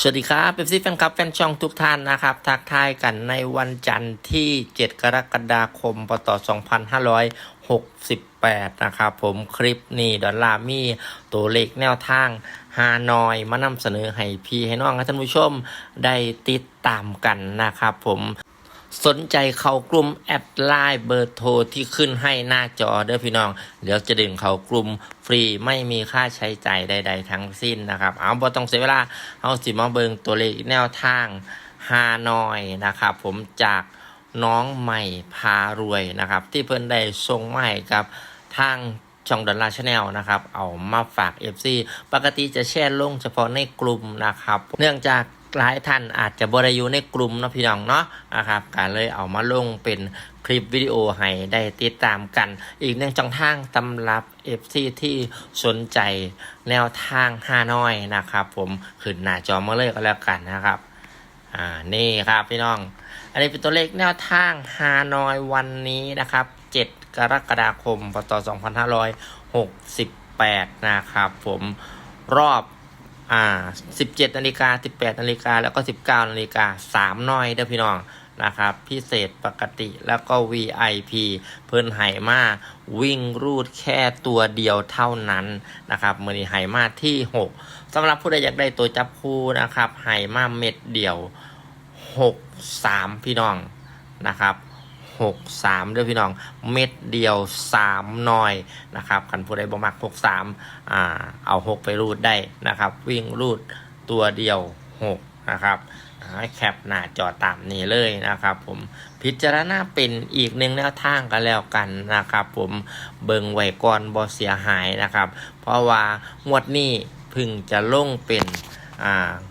สวัสดีครับเป็นซีแฟนคลับแฟนช่องทุกท่านนะครับ ทักทายกันในวันจันทร์ที่ 7 กรกฎาคมปต2568 นะครับ ผมคลิปนี้ดอลลาร์มีตัวเลขแนวทางฮานอยมานำเสนอให้พี่ให้น้องและท่านผู้ชมได้ติดตามกันนะครับผม สนใจเขากลุ่มแอดไลน์เบอร์โทรที่ขึ้นให้หน้าจอเด้อพี่น้องเดี๋ยวจะดึงเขากลุ่มฟรีไม่มีค่าใช้จ่ายใด ๆ ทั้งสิ้นนะครับ เอาบ่ต้องเสียเวลาเอาสิมาเบิงตัวเลขแนวทางฮานอยนะครับ ผมจากน้องใหม่พารวยนะครับ ที่เพิ่นได้ส่งมาให้กับทางช่องดอลลาร์ชาแนลนะครับ เอามาฝาก FC ปกติจะแชร์ลงเฉพาะในกลุ่มนะครับ เนื่องจาก หลายท่านอาจจะบริยูในกลุ่มนะพี่น้องเนาะนะครับการเลยเอามาลงเป็นคลิปวิดีโอให้ได้ติดตามกัน อีกหนึ่งช่องทางตำรับ FC ที่สนใจแนวทางฮานอยนะครับ ผมขึ้นหน้าจอมาเลยก็แล้วกันนะครับอ่านี่ครับพี่น้อง อันนี้เป็นตัวเลขแนวทางฮานอยวันนี้นะครับ 7 กรกฎาคมพศ2568 นะครับ ผมรอบ อ่า17นาฬิกา18นาฬิกาแล้วก็19นาฬิกา3น้อยเด้อพี่น้องนะครับ พิเศษปกติแล้วก็ VIP เพิ่นไหมาวิ่งรูดแค่ตัวเดียวเท่านั้นนะครับมือนี้ไหมาที่ 6สำหรับผู้ใดอยากได้ตัวจับคู่นะครับไหมาเม็ดเดียว 6 3 พี่น้องนะครับ 6 3เด้อพี่น้องเม็ดเดียว 3 หน่อยนะครับคันผู้ใดบ่มัก 6 3อ่าเอา 6 ไปรูดได้นะครับ วิ่งรูดตัวเดียว 6 นะครับแคปหน้าจอตามนี้เลยนะครับ ผมพิจารณาเป็นอีกหนึ่งแนวทางกันแล้วกันนะครับ ผมเบิงไว้ก่อนบ่เสียหายนะครับ เพราะว่างวดนี้พึ่งจะลงเป็น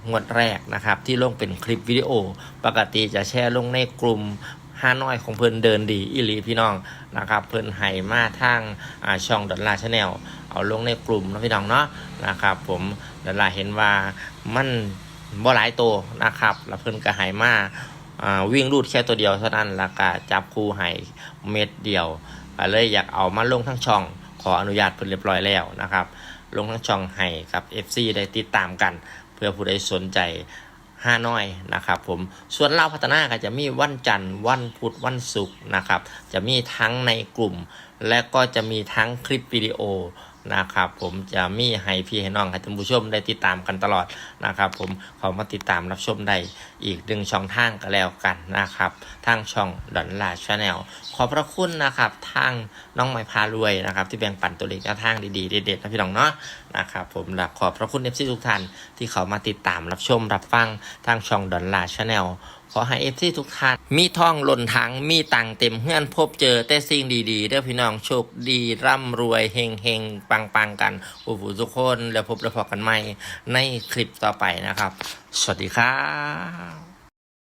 งวดแรกนะครับที่ลงเป็นคลิปวิดีโอ ปกติจะแชร์ลงในกลุ่ม ฮาน้อยของเพิ่นเดินดีอิลีพี่น้องนะครับเพิ่นให้มาทางช่องดอลลาร์ชาแนลเอาลงในกลุ่มนะพี่น้องเนาะนะครับ ผมดอลลาร์เห็นว่ามันบ่หลายตัวนะครับ แล้วเพิ่นก็ให้มาวิ่งรูดแค่ตัวเดียวเท่านั้นแล้วก็จับคู่ให้เม็ดเดียวก็เลยอยากเอามาลงทั้งช่องขออนุญาตเพิ่นเรียบร้อยแล้วนะครับ ลงทั้งช่องให้กับ FC ได้ติดตามกัน เพื่อผู้ใดสนใจ ห้าน้อยนะครับผมส่วนเล่าพัฒนาก็จะมีวันจันทร์วันพุธวันศุกร์นะครับ จะมีทั้งในกลุ่ม และก็จะมีทั้งคลิปวิดีโอ นะครับ ผมจะมีให้พี่ให้น้องให้ท่านผู้ชมได้ติดตามกันตลอดนะครับ ผมขอมาติดตามรับชมได้อีกดึงช่องทางก็แล้วกันนะครับ ทางช่องดอนลาชาแนลขอบพระคุณนะครับ ทางน้องไม้พารวยนะครับ ที่แบ่งปันตัวเลขทางดีๆเด็ดๆนะพี่น้องเนาะนะครับ ผมขอบพระคุณเอฟซีทุกท่านที่เขามาติดตามรับชมรับฟังทางช่องดอนลาชาแนล อให้เอฟซีทุกท่านมีท่องหล่นถังมีตังเต็มเฮือนพบเจอแต่สิ่งดีๆเด้อพี่น้องโชคดีร่ำรวยเฮงเฮงปังปังกันอุบุทุกคนแล้วพบแล้วพอกันใหม่ในคลิปต่อไปนะครับ สวัสดีครับ